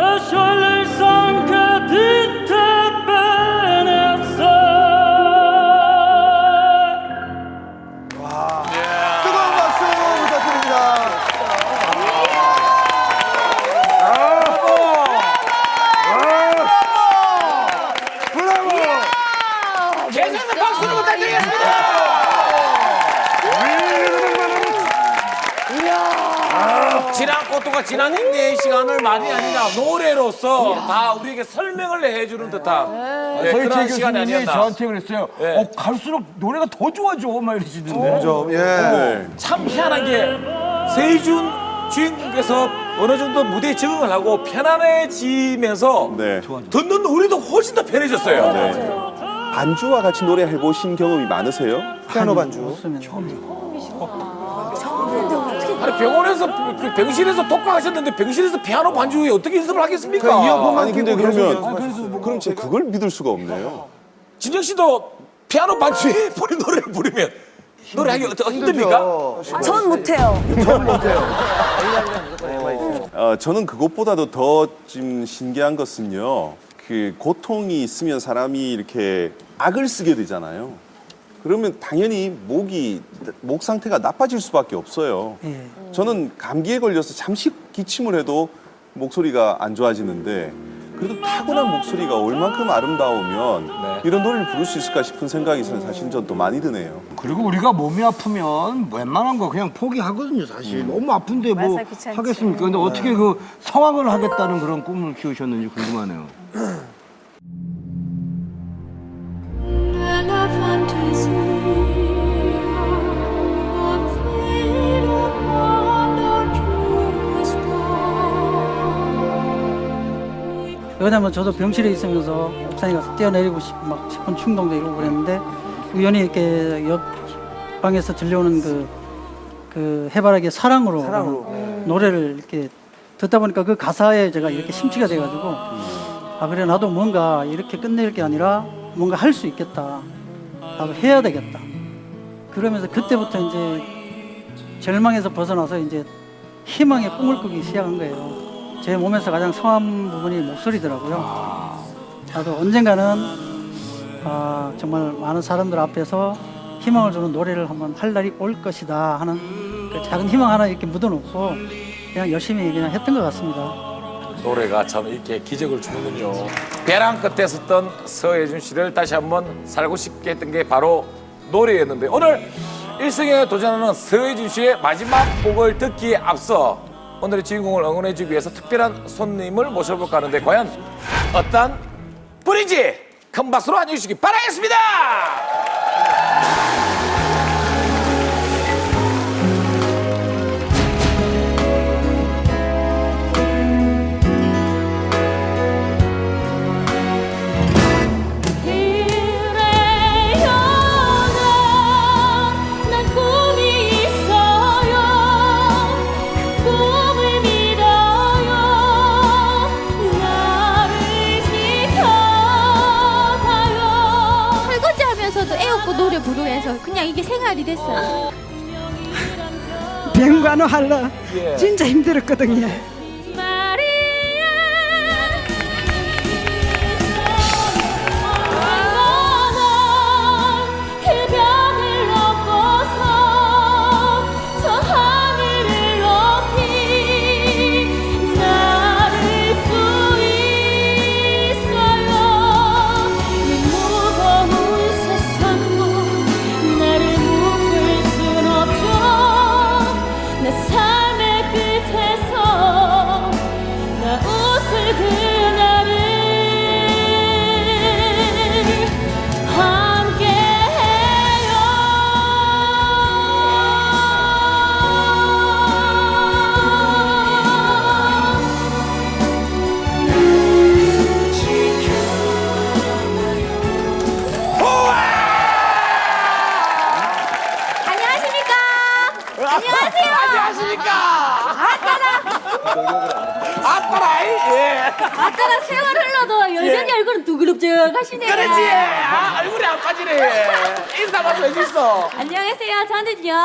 a 아, 지난 인내의 시간을 많이 아니라 노래로서 다 우리에게 설명을 해주는 듯한 네, 저희 그런 최 시간이 교수님이 아니었나. 저한테 그랬어요. 네. 어, 갈수록 노래가 더 좋아져. 막 이러시던데. 좀, 예. 참 희한한 게 세준 주인공께서 어느 정도 무대에 적응을 하고 편안해지면서 네. 듣는 우리도 훨씬 더 편해졌어요. 반주와 같이 노래 해 보신 경험이 많으세요? 피아노 반주. 아니 병원에서 그 병실에서 독학하셨는데 병실에서 피아노 반주 에 어떻게 연습을 하겠습니까? 아니 근데 그러면 그럼 제가 그걸 믿을 수가 없네요. 진정 씨도 피아노 반주에 본인 노래를 부르면 노래하기 어떠 힘듭니까? 전 못해요. 어, 저는 그것보다도 더좀 신기한 것은요. 그 고통이 있으면 사람이 이렇게 악을 쓰게 되잖아요. 그러면 당연히 목이 목 상태가 나빠질 수밖에 없어요. 저는 감기에 걸려서 잠시 기침을 해도 목소리가 안 좋아지는데 그래도 타고난 목소리가 얼만큼 아름다우면 이런 노래를 부를 수 있을까 싶은 생각이 사실 전 또 많이 드네요. 그리고 우리가 몸이 아프면 웬만한 거 그냥 포기하거든요, 사실. 너무 아픈데 뭐 맞아, 귀찮지. 하겠습니까? 근데 어떻게 그 성악을 하겠다는 그런 꿈을 키우셨는지 궁금하네요. 왜냐면 저도 병실에 있으면서 옥상에 가서 뛰어내리고 싶, 막 싶은 충동도 있고 그랬는데 우연히 이렇게 옆 방에서 들려오는 그, 그 해바라기의 사랑으로, 노래를 이렇게 듣다 보니까 그 가사에 제가 이렇게 심취가 돼가지고 아 그래 나도 뭔가 이렇게 끝낼 게 아니라 뭔가 할 수 있겠다. 나도 해야 되겠다. 그러면서 그때부터 이제 절망에서 벗어나서 이제 희망의 꿈을 꾸기 시작한 거예요. 제 몸에서 가장 성한 부분이 목소리더라고요. 나도 언젠가는 아, 정말 많은 사람들 앞에서 희망을 주는 노래를 한번 할 날이 올 것이다 하는 그 작은 희망 하나 이렇게 묻어놓고 그냥 열심히 그냥 했던 것 같습니다. 노래가 참 이렇게 기적을 주는군요. 벼랑 끝에 섰던 서혜준 씨를 다시 한번 살고 싶게 했던 게 바로 노래였는데 오늘 일승에 도전하는 서혜준 씨의 마지막 곡을 듣기에 앞서 오늘의 주인공을 응원해주기 위해서 특별한 손님을 모셔볼까 하는데 과연 어떤 분인지 큰 박수로 안녕주시기 바라겠습니다. 부르면서 그냥 이게 생활이 됐어요 병관호 하려 예. 진짜 힘들었거든요. 안녕하세요. 안녕하십니까? 아따라. 예. 아까랑 세월 흘러도 여전히 얼굴은 두그럽적하시네요. 그렇지. 아, 얼굴이 안 빠지네. 인사 한번 해주시오. 안녕하세요. 저는요.